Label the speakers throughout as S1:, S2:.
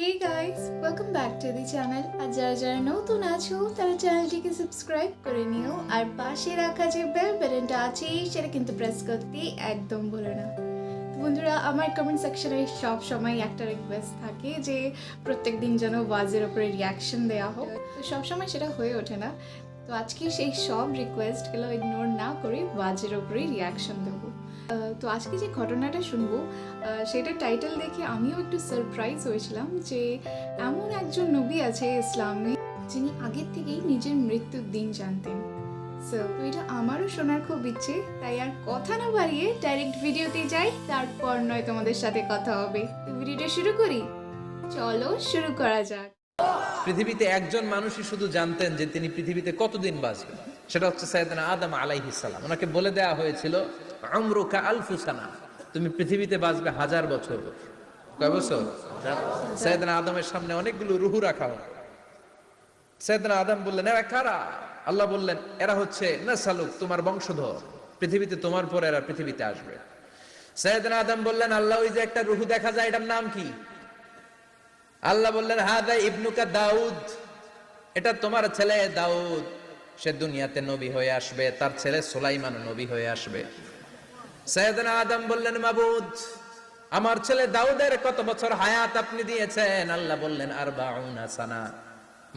S1: Hey guys welcome back to the channel আর যারা যারা নতুন আছো, তারা চ্যানেলটিকে সাবস্ক্রাইব করে নিও। আর পাশে রাখা যে বেল বাটনটা আছে, সেটা কিন্তু প্রেস করতে একদম ভুলো না। বন্ধুরা, আমার কমেন্ট সেকশনে সব সময় একটা রিকোয়েস্ট থাকে যে প্রত্যেক দিন যেন ওয়াজের ওপরে রিয়াকশন দেওয়া হোক। তো সবসময় সেটা হয়ে ওঠে না। তো আজকে সেই সব রিকোয়েস্টগুলো ইগনোর না করে ওয়াজের ওপরেই রিয়াকশন দেবো। তো আজকে যে ঘটনাটা শুনব সেটা টাইটেল দেখে আমিও একটু সারপ্রাইজ হয়েছিলাম যে এমন একজন নবী আছে ইসলামে যিনি আগের থেকেই নিজের মৃত্যুর দিন জানতেন। তো এটা আমারও শোনার খুব ইচ্ছে, তাই আর কথা না বাড়িয়ে ডাইরেক্ট ভিডিওতে যাই, তারপর নয় তোমাদের সাথে কথা হবে। ভিডিওটা শুরু করি? চলো শুরু করা যাক।
S2: পৃথিবীতে একজন মানুষই শুধু জানতেন যে তিনি পৃথিবীতে কতদিন বাঁচবেন। সেটা হচ্ছে সাইয়েদনা আদম আলাইহিস সালাম। ওনাকে বলে দেওয়া হয়েছিল আমরুকা আলফু সানা। তুমি পৃথিবীতে বাঁচবে হাজার বছর কয় বছর? সাইয়েদনা আদমের সামনে অনেকগুলো রুহু রাখা হয়। সাইয়েদনা আদম বললেন, এরা কারা? আল্লাহ বললেন, এরা হচ্ছে না সালুক তোমার বংশধর। পৃথিবীতে তোমার পর এরা পৃথিবীতে আসবে। সাইয়েদনা আদম বললেন, আল্লাহ, ওই যে একটা রুহু দেখা যায়, এটার নাম কি? আল্লাহ বললেন, হাদা ইবনুকা দাউদ। এটা তোমার ছেলে দাউদ। সে দুনিয়াতে নবী হয়ে আসবে, তার ছেলে সোলাইমান নবী হয়ে আসবে। সৈয়দনা আদম বললেন, মাবুদ, আমার ছেলে দাউদের কত বছর হায়াত আপনি দিয়েছেন? আল্লাহ বললেন আর সানা,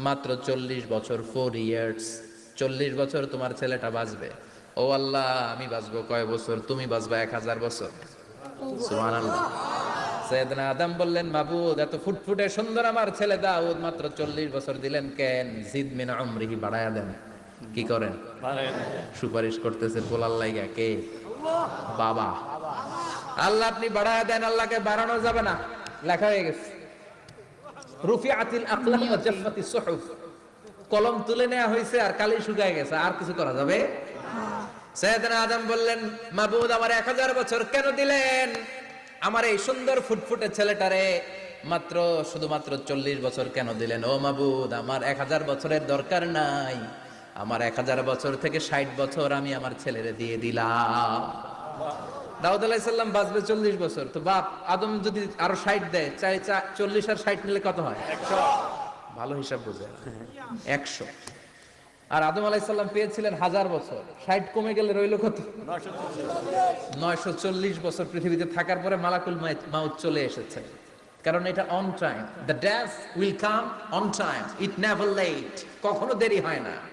S2: মাত্র চল্লিশ বছর ফোর ইয়ার্স চল্লিশ বছর তোমার ছেলেটা বাঁচবে। ও আল্লাহ, আমি বাঁচবো কয় বছর? তুমি বাঁচবা এক হাজার বছর। সৈয়দনা আদম বললেন, মাবুদ, এত ফুটফুটে সুন্দর আমার ছেলে দাউদ, মাত্র চল্লিশ বছর দিলেন কেন? জিদ মিনা আমরিহি বাড়ায়া দেন। কি করেন? সুপারিশ করতেছে, পোলার লাইগা কে? বাবা। আল্লাহ আপনি বাড়ায়া দেন, আল্লাহকে বাড়ানো যাবে না। লেখা হয়ে গেছে। কলম তুলে নেওয়া হয়েছে আর কালি শুকায় গেছে, আর কিছু করা যাবে? আদম বললেন, মাবুদ, আমার এক হাজার বছর কেন দিলেন? আমার এই সুন্দর ফুটফুটে ছেলেটারে মাত্র, শুধুমাত্র চল্লিশ বছর কেন দিলেন? ও মাবুদ, আমার এক হাজার বছরের দরকার নাই। আমার এক হাজার বছর থেকে ষাট বছর আমি আমার ছেলেরে দিয়ে দিলাম। দাউদ আলাইসাল্লাম বাঁচবে চল্লিশ বছর। তো বাপ আদম যদি আরও ষাট দেয় চাই চা- চল্লিশ আর ষাট নিলে কত হয়? ভালো হিসাব বুঝে। একশো। আর আদম আলাইসাল্লাম পেয়েছিলেন হাজার বছর। ষাট কমে গেলে রইল কত? নয়শো চল্লিশ বছর পৃথিবীতে থাকার পরে মালাকুল মাউত- চলে এসেছে। কারণ এটা on time the days will come on time it never late কখনো দেরি হয় না।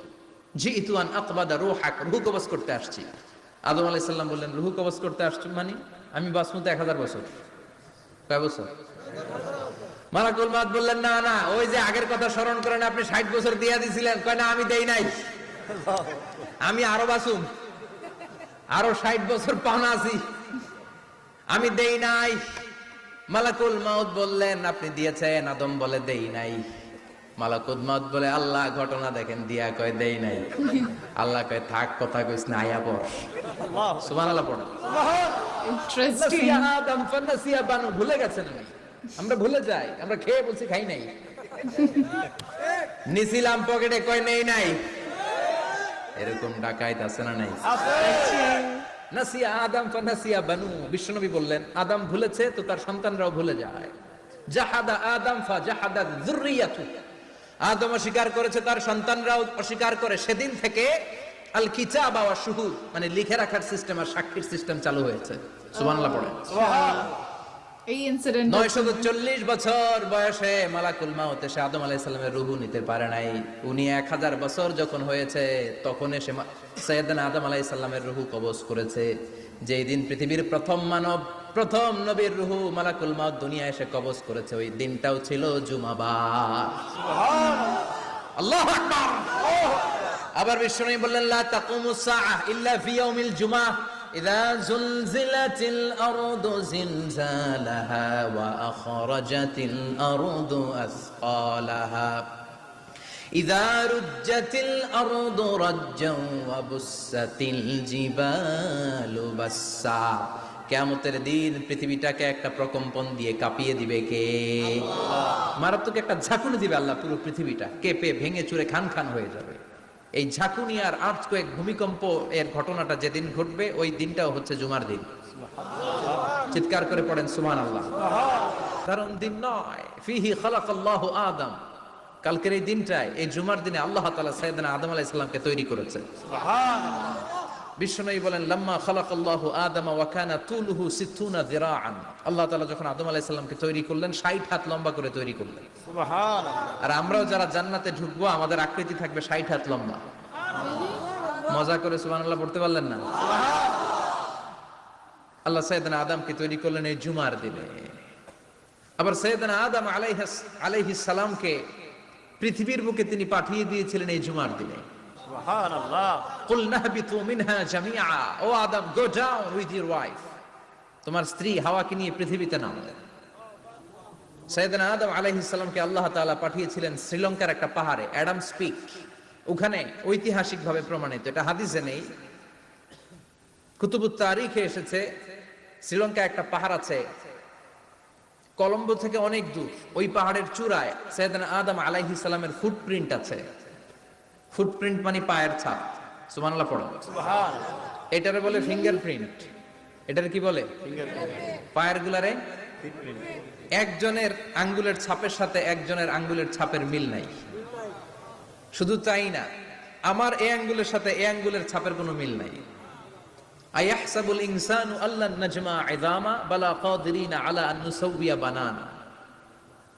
S2: কবজ করতে আসছি। আদম বললেন, রুহু কবজ করতে আসছি মানে? আমি এক হাজার বছর। কয় বছর? বললেন, না না, ওই যে আগের কথা স্মরণ করেন আপনি, ষাট বছর দিয়া দিছিলেন। কয়, না, আমি দেই নাই। আমি আরও বাসুম আরও ষাট বছর পাওনা আছি। আমি দেই নাই। মালাকুল মাউত বললেন, আপনি দিয়েছেন, আদম বলে দেই নাই। মালাকুল মাউত বলে আল্লাহ ঘটনা দেখেন দিয়া কয় দেই নাই। আল্লাহ কয় থাক কথা কইস না আয়া পড়। সুবহানাল্লাহ পড়।
S1: ইন্টারেস্টিং।
S2: আদম ফানাসিয়া বানু ভুলে গেছেন আমি আমরা ভুলে যাই আমরা খেয়ে বলছি খাই নাই। নিছিলাম পকেটে কয় নেই নাই। এরকম ডাকাইত আছে না নাই? নাসিয়া আদম ফানাসিয়া বানু বিশ্বনবী বললেন আদম ভুলেছে তো তার সন্তানরাও ভুলে যায়। জাহাদা আদম ফা জাহাদা যুররিয়াতু। আদম অস্বীকার করেছে তার সন্তানরাও অস্বীকার করে। সেদিন থেকে আল কিতাব ওয়া শুহুদ মানে লিখে রাখার সিস্টেম আর সাক্ষীর সিস্টেম চালু হয়েছে। সুবহানাল্লাহ পড়ে
S1: এই ইনসিডেন্ট
S2: নয়শত চল্লিশ বছর বয়সে মালাকুল মাউত এসে আদম রুহু নিতে পারে নাই। উনি এক হাজার বছর যখন হয়েছে তখন এসে আদম রুহু কবজ করেছে। যেই দিন পৃথিবীর প্রথম মানব প্রথম নবীর রুহু মালাকুল মাউত দুনিয়া এসে কবজ করেছে ওই দিনটাও ছিল জুমাবার আল্লাহ আকবার আবার বিশ্বনবী বললেন লা তাকুমুস সাআহ ইল্লা ফি ইয়াউমিল জুমআহ ইযা জুলজিলাতিল আরদু জিলজালাহা ওয়া আখরাজাতিল আরদু আসকালাহা إذا رجت الأرض رجا وبست الجبال بسا কেয়ামতের দিন পৃথিবীটাকে একটা প্রকম্পন দিয়ে কাঁপিয়ে দিবে কে? মারাত্মক একটা ঝাঁকুনি দিবে আল্লাহ পুরো পৃথিবীটা। কেঁপে ভেঙে চুরে খান খান হয়ে যাবে। এই ঝাঁকুনি আর আর্থকোয়েক ভূমিকম্প এর ঘটনাটা যেদিন ঘটবে ওই দিনটাও হচ্ছে জুমার দিন। চিৎকার করে পড়েন সুমান আল্লাহ কারণ দিন নয়। ফিহি খালাকাল্লাহু আদম। কালকের এই দিনটায় এই জুমার দিনে আল্লাহ তালা সাইয়েদনা আদম আলাইহিস সালামকে তৈরি করেছেন। বিশ্বনবী বলেন লাম্মা খালাকাল্লাহু আদম ওয়া কানা তুলুহু সিত্তুনা যিরাআন। আল্লাহ তাআলা যখন আদম আলাইহিস সালামকে তৈরি করলেন 60 হাত লম্বা করে তৈরি করলেন। আর আমরাও যারা জান্নাতে ঢুকবো আমাদের আকৃতি থাকবে 60 হাত লম্বা। মজা করে সুবহানাল্লাহ পড়তে পারলেন না? আল্লাহ সাইয়েদনা আদমকে তৈরি করলেন এই জুমার দিনে। আবার সৈয়দনা আদম আলাইহাস আলাইহিস সালামকে পৃথিবীর বুকে তিনি পাঠিয়ে দিয়েছিলেন এই জুমার দিনে। ইওর ওয়াইফ তোমার স্ত্রী হাওয়াকে নিয়ে পৃথিবীতে আদম আল্লাহ পাঠিয়েছিলেন শ্রীলঙ্কার একটা পাহাড়ে ওখানে প্রমাণিত, এটা হাদিসে নেই। কুতুবুত তারিখে এসেছে শ্রীলঙ্কা একটা পাহাড় আছে। কলম্বো থেকে অনেক দূর, ওই পাহাড়ের চূড়ায় সৈয়দনা আদম আলাইহিস সালামের ফুটপ্রিন্ট আছে। ফুটপ্রিন্ট মানে পায়ের ছাপ। সুবহানাল্লাহ পড়ো। এটারে বলে ফিঙ্গারপ্রিন্ট এটার কি বলে? পায়ের গুলারে? একজনের আঙ্গুলের ছাপের সাথে একজনের আঙ্গুলের ছাপের মিল নাই। শুধু তাই না আমার এ আঙ্গুলের সাথে এ আঙ্গুলের ছাপের কোনো মিল নাই। আয়াহসাবুল ইনসানু আল্লাহ নাজমা ইযামা বালা কাদিরিনা আলা আন নুসাউবিয়া বানানা।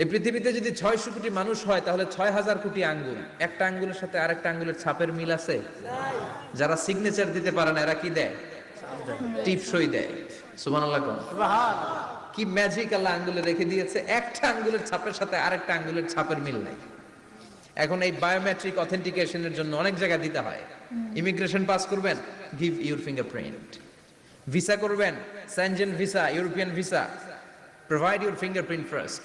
S2: এই পৃথিবীতে যদি ছয়শো কোটি মানুষ হয় তাহলে ছয় হাজার কোটি আঙ্গুল। একটা আঙ্গুলের সাথে আরেকটা আঙ্গুলের ছাপের মিল আছে? যারা সিগনেচার দিতে পারে না এরা কি দেয়? টিপসই দেয়। সুবহানাল্লাহ কি ম্যাজিক আল্লাহ আঙ্গুলে রেখে দিয়েছে? একটা আঙ্গুলের ছাপের সাথে আরেকটা আঙ্গুলের ছাপের মিল নাই। এখন এই বায়োমেট্রিক অথেন্টিকেশনের জন্য অনেক জায়গা দিতে হয়। ইমিগ্রেশন পাস করবেন গিভ ইউর ফিঙ্গারপ্রিন্ট ভিসা করবেন Schengen visa European visa provide your fingerprint first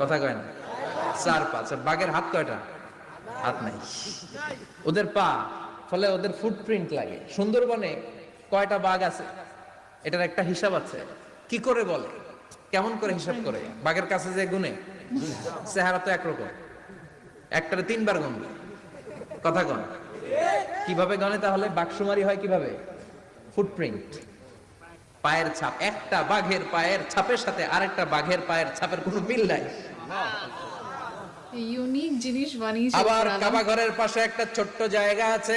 S2: কথা কয় না। চার পা আচ্ছা, বাঘের হাত কয়টা? হাত নাই। ওদের পা ফলে ওদের ফুটপ্রিন্ট লাগে। সুন্দরবনে কয়টা বাঘ আছে? এটার একটা হিসাব আছে। কি করে বলে? কেমন করে হিসাব করে? বাঘের কাছে যে গুনে চেহারা তো একরকম। একটারে তিনবার গুনবে কথা কন কীভাবে গনে তাহলে? বাঘসুমারি হয় কীভাবে? ফুটপ্রিন্ট পায়ের ছাপ একটা বাঘের পায়ের ছাপের সাথে আরেকটা বাঘের পায়ের ছাপের কোনো মিল নাই।
S1: ইউনিক জিনিস বানিয়েছে
S2: আবার কাবা ঘরের পাশে একটা ছোট্ট জায়গা আছে।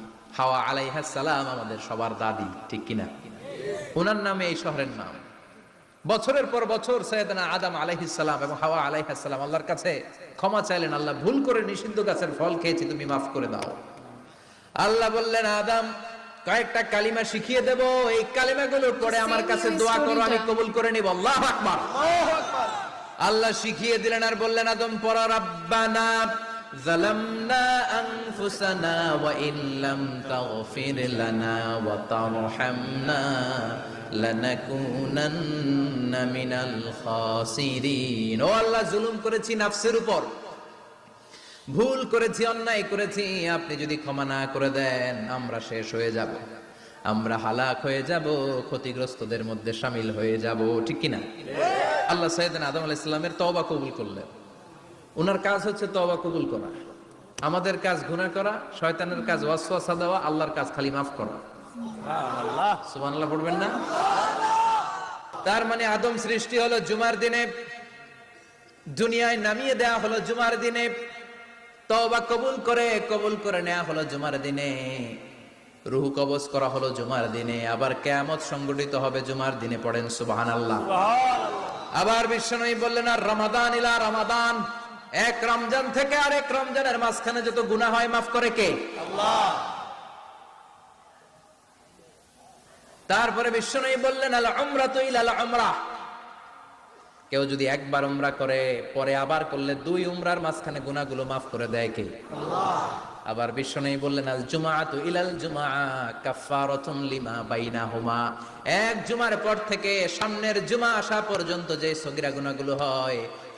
S2: হাওয়া আলাইহা সালাম আমাদের সবার দাদি ঠিক কিনা? ওনার নামে এই শহরের নাম। বছরের পর বছর সৈয়দনা আদম আলাইহিসাল্লাম এবং হাওয়া আলাইহিসাল্লাম আল্লাহর কাছে ক্ষমা চাইলেন আল্লাহ ভুল করে নিষিদ্ধ গাছের ফল খেয়েছি তুমি মাফ করে দাও। আল্লাহ বললেন আদম কয়েকটা কালিমা শিখিয়ে দেব এই কালিমাগুলোর পরে আমার কাছে দোয়া করো আমি কবুল করে নিব। আল্লাহ আকবার। আল্লাহ শিখিয়ে দিলেন আর বললেন আদম পড়া রাব্বানা ظلمنا أنفسنا وإن لم تغفر لنا وترحمنا لنكونن من الخاسرين ও আল্লাহ জুলুম করেছি নাফসের উপর ভুল করেছি অন্যায় করেছি আপনি যদি ক্ষমা না করে দেন আমরা শেষ হয়ে যাব আমরা হালাক হয়ে যাব ক্ষতিগ্রস্তদের মধ্যে সামিল হয়ে যাব ঠিক কিনা আল্লাহ সাইদিন আদম আলাহ ইসলামের তওবা কবুল করলেন ওনার কাজ হচ্ছে তওবা কবুল করা। আমাদের কাজ গুনাহ করা শয়তানের কাজ ওয়াসওয়াসা দেওয়া আল্লাহর কাজ খালি মাফ করা। সুবহানাল্লাহ। পড়বেন না? তার মানে আদম সৃষ্টি হলো জুমার দিনে দুনিয়ায় নামিয়ে দেয়া হলো জুমার দিনে তওবা কবুল করে কবুল করে নেওয়া হলো জুমার দিনে। রুহু কবজ করা হলো জুমার দিনে আবার কেয়ামত সংগঠিত হবে জুমার দিনে পড়েন সুবহানাল্লাহ। আবার বিশ্বনবী বললেন আর রমাদান ইলা রমাদান। এক রমজান থেকে আরেক রমজানের মাঝখানে যত গুনাহ হয় মাফ করে কে? তারপরে বিশ্বনবী বললেন আল উমরা তো ইলাল উমরা। কেউ যদি একবার উমরা করে পরে আবার করলে দুই উমরার মাঝখানে গুনাহগুলো মাফ করে দেয় কে? আবার বিশ্বনবী বললেন আল জুমাআতু ইলাল জুমআ কাফফারাতুন লিমা বাইনাহুমা। এক জুমার পর থেকে সামনের জুমা আসা পর্যন্ত যে সগিরা গুনাহগুলো হয়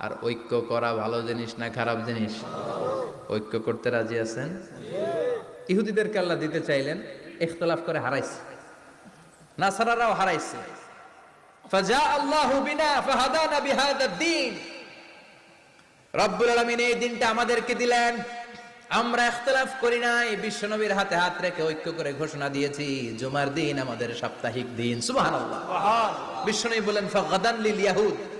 S2: আর ঐক্য করা ভালো জিনিস না খারাপ জিনিস? ঐক্য করতে রাজি আছেন? ইহুদিদেরকে আল্লাহ দিতে চাইলেন, ইখতলাফ করে হারাইছে। নাসারারাও হারাইছে। ফাজা আল্লাহু বিনা ফাহাদানা বিহাদা দ্বীন। রব্বুল আলামিন এই দিনটা আমাদেরকে দিলেন। আমরা ইখতলাফ করি নাই, বিশ্বনবীর হাতে হাত রেখে ঐক্য করে ঘোষণা দিয়েছি, জুমার দিন আমাদের সাপ্তাহিক দিন। সুবহানাল্লাহ। বিশ্বনবী বলেন, ফাগাদান লিল ইয়াহুদ।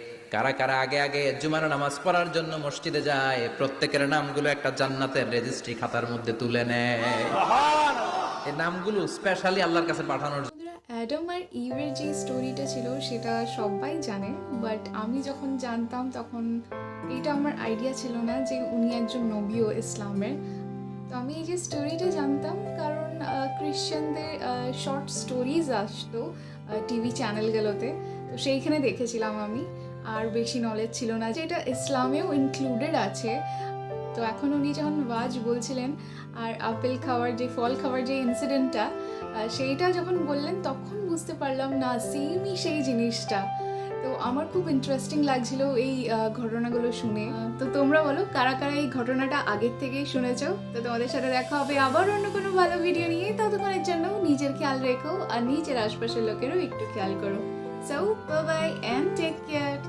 S2: কারা কারা আগে আগে জুমার নামাজ পড়ার জন্য মসজিদে যায় প্রত্যেকের নামগুলো একটা জান্নাতের রেজিস্ট্রি খাতার মধ্যে তুলে নেয়। এই নামগুলো স্পেশালি আল্লাহর কাছে পাঠানোর
S1: অ্যাডাম আর ইভের যে স্টোরিটা ছিল সেটা সবাই জানে বাট আমি যখন জানতাম তখন এটা আমার আইডিয়া ছিল না যে উনি একজন নবীও ইসলামের। তো আমি এই যে স্টোরিটা জানতাম কারণ খ্রিশ্চানদের শর্ট স্টোরিজ আসতো টিভি চ্যানেলগুলোতে তো সেইখানে দেখেছিলাম আমি। আর বেশি নলেজ ছিল না যে এটা ইসলামেও ইনক্লুডেড আছে। তো এখন উনি যখন ওয়াজ বলছিলেন আর আপেল খাওয়ার যে, ফল খাওয়ার যে ইনসিডেন্টটা সেইটা যখন বললেন, তখন বুঝতে পারলাম না সেমই সেই জিনিসটা। তো আমার খুব ইন্টারেস্টিং লাগছিল এই ঘটনাগুলো শুনে। তো তোমরা বলো, কারা কারা এই ঘটনাটা আগের থেকেই শুনেছো? তো তোমাদের সাথে দেখা হবে আবার অন্য কোনো ভালো ভিডিও নিয়ে। ততক্ষণের জন্য নিজের খেয়াল রেখো আর নিজের আশপাশের লোকেরও একটু খেয়াল করো। So, bye bye and take care.